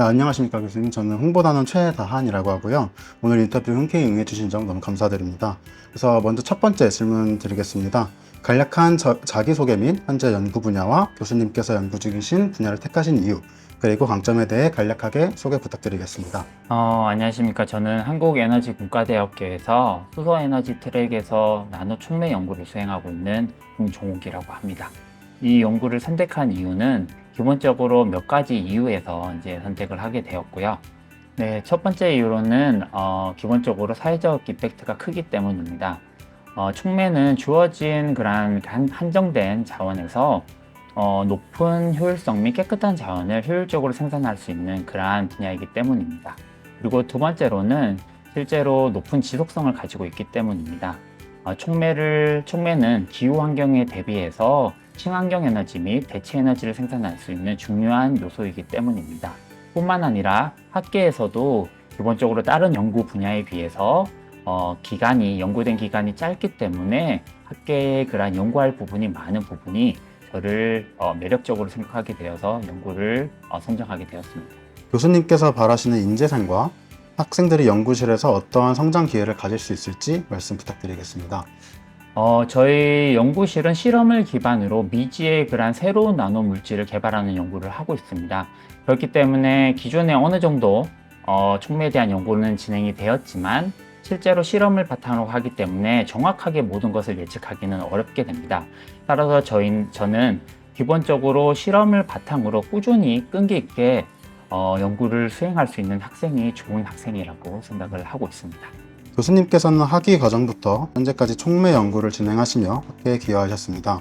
네, 안녕하십니까 교수님. 저는 홍보단원 최다한이라고 하고요. 오늘 인터뷰 흔쾌히 응해주신 점 너무 감사드립니다. 그래서 먼저 첫 번째 질문 드리겠습니다. 간략한 저- 자기소개 및 현재 연구 분야와 교수님께서 연구 중이신 분야를 택하신 이유, 그리고 강점에 대해 간략하게 소개 부탁드리겠습니다. 어, 안녕하십니까. 저는 한국에너지국가대학교에서 수소에너지 트랙에서 나노 촉매 연구를 수행하고 있는 홍종욱이라고 합니다. 이 연구를 선택한 이유는 기본적으로 몇 가지 이유에서 이제 선택을 하게 되었고요. 네, 첫 번째 이유로는 어, 기본적으로 사회적 이펙트가 크기 때문입니다. 어, 촉매는 주어진 그런 한, 한정된 자원에서 어, 높은 효율성 및 깨끗한 자원을 효율적으로 생산할 수 있는 그러한 분야이기 때문입니다. 그리고 두 번째로는 실제로 높은 지속성을 가지고 있기 때문입니다. 어, 촉매를, 촉매는 기후 환경에 대비해서 친환경 에너지 및 대체 에너지를 생산할 수 있는 중요한 요소이기 때문입니다. 뿐만 아니라 학계에서도 기본적으로 다른 연구 분야에 비해서 어, 기간이 연구된 기간이 짧기 때문에 학계에 그러한 연구할 부분이 많은 부분이 저를 어, 매력적으로 생각하게 되어서 연구를 어, 선정하게 되었습니다. 교수님께서 바라시는 인재상과 학생들이 연구실에서 어떠한 성장 기회를 가질 수 있을지 말씀 부탁드리겠습니다. 어, 저희 연구실은 실험을 기반으로 미지의 그런 새로운 나노 물질을 개발하는 연구를 하고 있습니다. 그렇기 때문에 기존에 어느 정도 어, 촉매에 대한 연구는 진행이 되었지만 실제로 실험을 바탕으로 하기 때문에 정확하게 모든 것을 예측하기는 어렵게 됩니다. 따라서 저희, 저는 기본적으로 실험을 바탕으로 꾸준히 끈기 있게 어, 연구를 수행할 수 있는 학생이 좋은 학생이라고 생각을 하고 있습니다. 교수님께서는 학위 과정부터 현재까지 촉매 연구를 진행하시며 학계에 기여하셨습니다.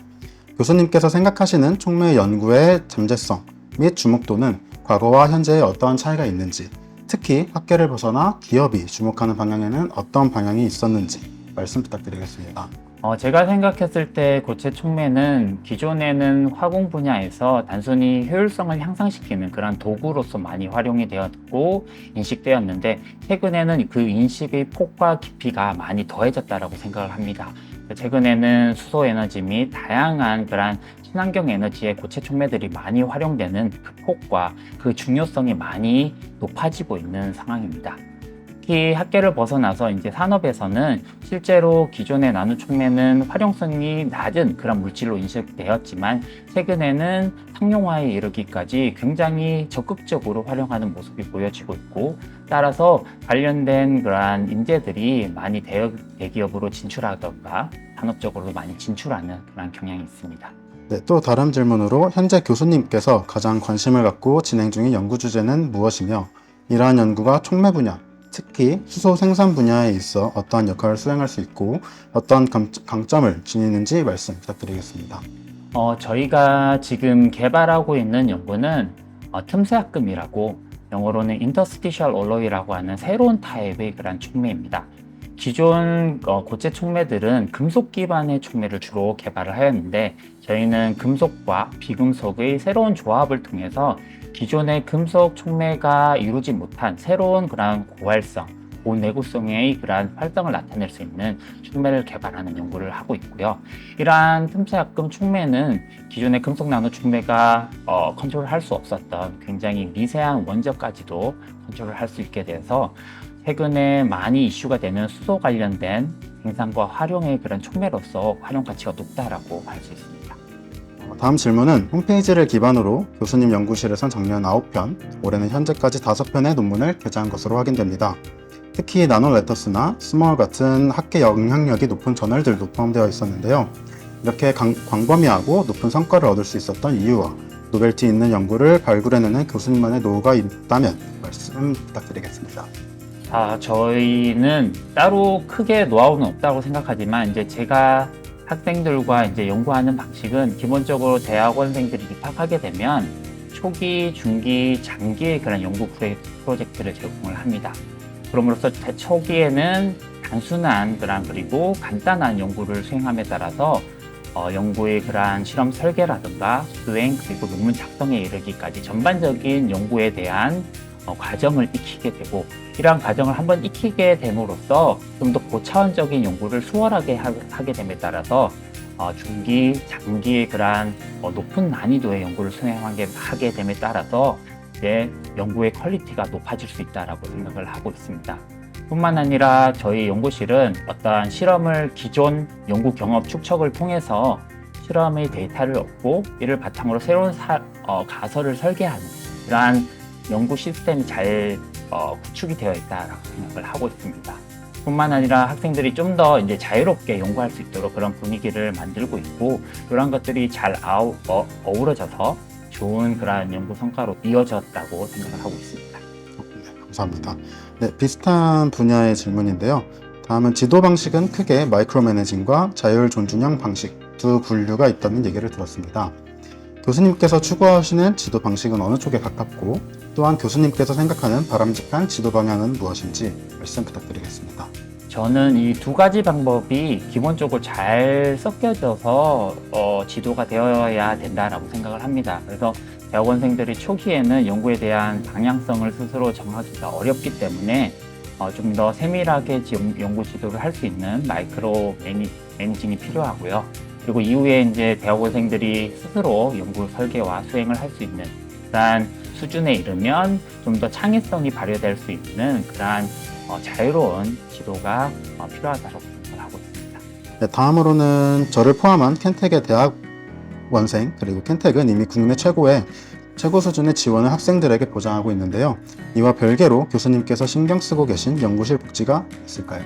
교수님께서 생각하시는 촉매 연구의 잠재성 및 주목도는 과거와 현재에 어떠한 차이가 있는지, 특히 학계를 벗어나 기업이 주목하는 방향에는 어떤 방향이 있었는지 말씀 부탁드리겠습니다. 어, 제가 생각했을 때 고체 촉매는 기존에는 화공 분야에서 단순히 효율성을 향상시키는 그런 도구로서 많이 활용이 되었고 인식되었는데 최근에는 그 인식의 폭과 깊이가 많이 더해졌다라고 생각을 합니다. 최근에는 수소 에너지 및 다양한 그런 친환경 에너지의 고체 촉매들이 많이 활용되는 그 폭과 그 중요성이 많이 높아지고 있는 상황입니다. 특히 학계를 벗어나서 이제 산업에서는 실제로 기존의 나노 촉매는 활용성이 낮은 그런 물질로 인식되었지만 최근에는 상용화에 이르기까지 굉장히 적극적으로 활용하는 모습이 보여지고 있고 따라서 관련된 그러한 인재들이 많이 대기업으로 진출하던가 산업적으로 많이 진출하는 그런 경향이 있습니다. 네, 또 다른 질문으로 현재 교수님께서 가장 관심을 갖고 진행 중인 연구 주제는 무엇이며 이러한 연구가 촉매 분야, 특히 수소 생산 분야에 있어 어떠한 역할을 수행할 수 있고 어떠한 감- 강점을 지니는지 말씀 부탁드리겠습니다. 어, 저희가 지금 개발하고 있는 연구는 어, 틈새합금이라고 영어로는 interstitial alloy라고 하는 새로운 타입의 그런 촉매입니다. 기존 어, 고체 촉매들은 금속 기반의 촉매를 주로 개발을 하였는데 저희는 금속과 비금속의 새로운 조합을 통해서 기존의 금속 촉매가 이루지 못한 새로운 그런 고활성, 고내구성의 그러한 활성을 나타낼 수 있는 촉매를 개발하는 연구를 하고 있고요. 이러한 틈새합금 촉매는 기존의 금속 나노 촉매가 어, 컨트롤할 수 없었던 굉장히 미세한 원적까지도 컨트롤을 할수 있게 돼서 최근에 많이 이슈가 되는 수소 관련된 생산과 활용의 그런 촉매로서 활용 가치가 높다라고 할 수 있습니다. 어, 다음 질문은 홈페이지를 기반으로 교수님 연구실에선 작년 9편, 올해는 현재까지 5편의 논문을 게재한 것으로 확인됩니다. 특히 나노레터스나 스몰 같은 학계 영향력이 높은 저널들도 포함되어 있었는데요. 이렇게 강- 광범위하고 높은 성과를 얻을 수 있었던 이유와 노벨티 있는 연구를 발굴해내는 교수님만의 노하우가 있다면 말씀 부탁드리겠습니다. 아, 저희는 따로 크게 노하우는 없다고 생각하지만 이제 제가 학생들과 이제 연구하는 방식은 기본적으로 대학원생들이 입학하게 되면 초기, 중기, 장기의 그런 연구 프로젝- 프로젝트를 제공을 합니다. 그럼으로써 대- 초기에는 단순한 그런 그리고 간단한 연구를 수행함에 따라서 어, 연구의 그러한 실험 설계라든가 수행 그리고 논문 작성에 이르기까지 전반적인 연구에 대한 어, 과정을 익히게 되고 이러한 과정을 한번 익히게 됨으로써 좀 더 고차원적인 연구를 수월하게 하, 게 됨에 따라서 어, 중기, 장기의 그러한 어, 높은 난이도의 연구를 수행하게 하게 됨에 따라서 이제 연구의 퀄리티가 높아질 수 있다라고 생각을 하고 있습니다. 뿐만 아니라 저희 연구실은 어떠한 실험을 기존 연구 경험 축적을 통해서 실험의 데이터를 얻고 이를 바탕으로 새로운 사- 어, 가설을 설계하는 이러한 연구 시스템이 잘 어, 구축이 되어 있다라고 생각을 하고 있습니다. 뿐만 아니라 학생들이 좀 더 이제 자유롭게 연구할 수 있도록 그런 분위기를 만들고 있고 이런 것들이 잘 아우, 어, 어우러져서 좋은 그러한 연구 성과로 이어졌다고 생각을 하고 있습니다. 네, 감사합니다. 네, 비슷한 분야의 질문인데요. 다음은 지도 방식은 크게 마이크로 매니징과 자율 존중형 방식 두 분류가 있다는 얘기를 들었습니다. 교수님께서 추구하시는 지도 방식은 어느 쪽에 가깝고 또한 교수님께서 생각하는 바람직한 지도 방향은 무엇인지 말씀 부탁드리겠습니다. 저는 이 두 가지 방법이 기본적으로 잘 섞여져서 어, 지도가 되어야 된다라고 생각을 합니다. 그래서 대학원생들이 초기에는 연구에 대한 방향성을 스스로 정하기가 어렵기 때문에 어, 좀 더 세밀하게 지- 연구 지도를 할 수 있는 마이크로 매니, 매니징이 필요하고요. 그리고 이후에 이제 대학원생들이 스스로 연구 설계와 수행을 할 수 있는 그러한 수준에 이르면 좀 더 창의성이 발휘될 수 있는 그러한 어, 자유로운 지도가 어, 필요하다고 생각을 하고 있습니다. 네, 다음으로는 저를 포함한 켄텍의 대학원생 그리고 켄텍은 이미 국내 최고의 최고 수준의 지원을 학생들에게 보장하고 있는데요. 이와 별개로 교수님께서 신경 쓰고 계신 연구실 복지가 있을까요?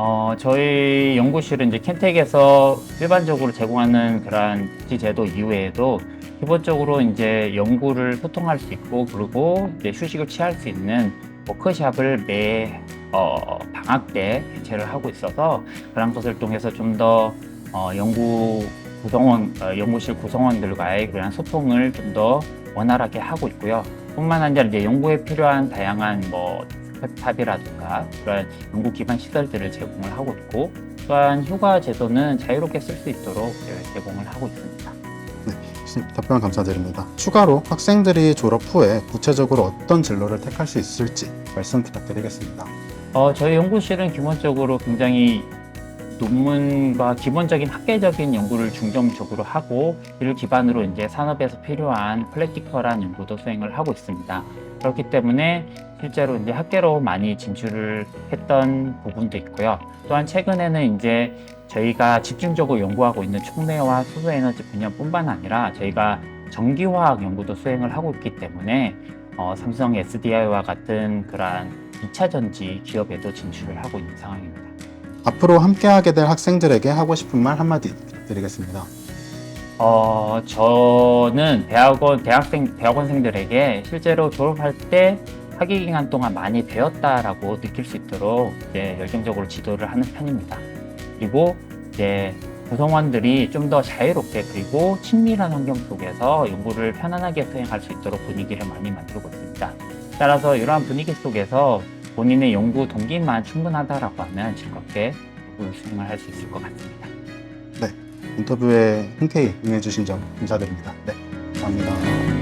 어, 저희 연구실은 이제 켄텍에서 일반적으로 제공하는 그러한 복지 제도 이외에도 기본적으로 이제 연구를 소통할 수 있고 그리고 이제 휴식을 취할 수 있는 워크샵을 매 어, 방학 때 개최를 하고 있어서 그런 것을 통해서 좀더 어, 연구 구성원 어, 연구실 구성원들과의 그런 소통을 좀 더 원활하게 하고 있고요. 뿐만 아니라 이제 연구에 필요한 다양한 뭐 스텝탑이라든가 그런 연구 기반 시설들을 제공을 하고 있고 또한 휴가 제도는 자유롭게 쓸 수 있도록 예, 제공을 하고 있습니다. 교수님, 답변 감사드립니다. 추가로 학생들이 졸업 후에 구체적으로 어떤 진로를 택할 수 있을지 말씀 부탁드리겠습니다. 어, 저희 연구실은 기본적으로 굉장히 논문과 기본적인 학계적인 연구를 중점적으로 하고 이를 기반으로 이제 산업에서 필요한 플래티컬한 연구도 수행을 하고 있습니다. 그렇기 때문에 실제로 이제 학계로 많이 진출을 했던 부분도 있고요. 또한 최근에는 이제 저희가 집중적으로 연구하고 있는 촉매와 수소 에너지 분야뿐만 아니라 저희가 전기화학 연구도 수행을 하고 있기 때문에 어, 삼성 SDI와 같은 그러한 2차 전지 기업에도 진출을 하고 있는 상황입니다. 앞으로 함께하게 될 학생들에게 하고 싶은 말 한마디 부탁드리겠습니다. 어, 저는 대학원, 대학생, 대학원생들에게 실제로 졸업할 때 학위 기간 동안 많이 배웠다라고 느낄 수 있도록 이제 열정적으로 지도를 하는 편입니다. 그리고 이제 구성원들이 좀 더 자유롭게 그리고 친밀한 환경 속에서 연구를 편안하게 수행할 수 있도록 분위기를 많이 만들고 있습니다. 따라서 이러한 분위기 속에서 본인의 연구 동기만 충분하다라고 하면 즐겁게 연구를 수행을 할 수 있을 것 같습니다. 인터뷰에 흔쾌히 응해주신 점 감사드립니다. 네, 감사합니다.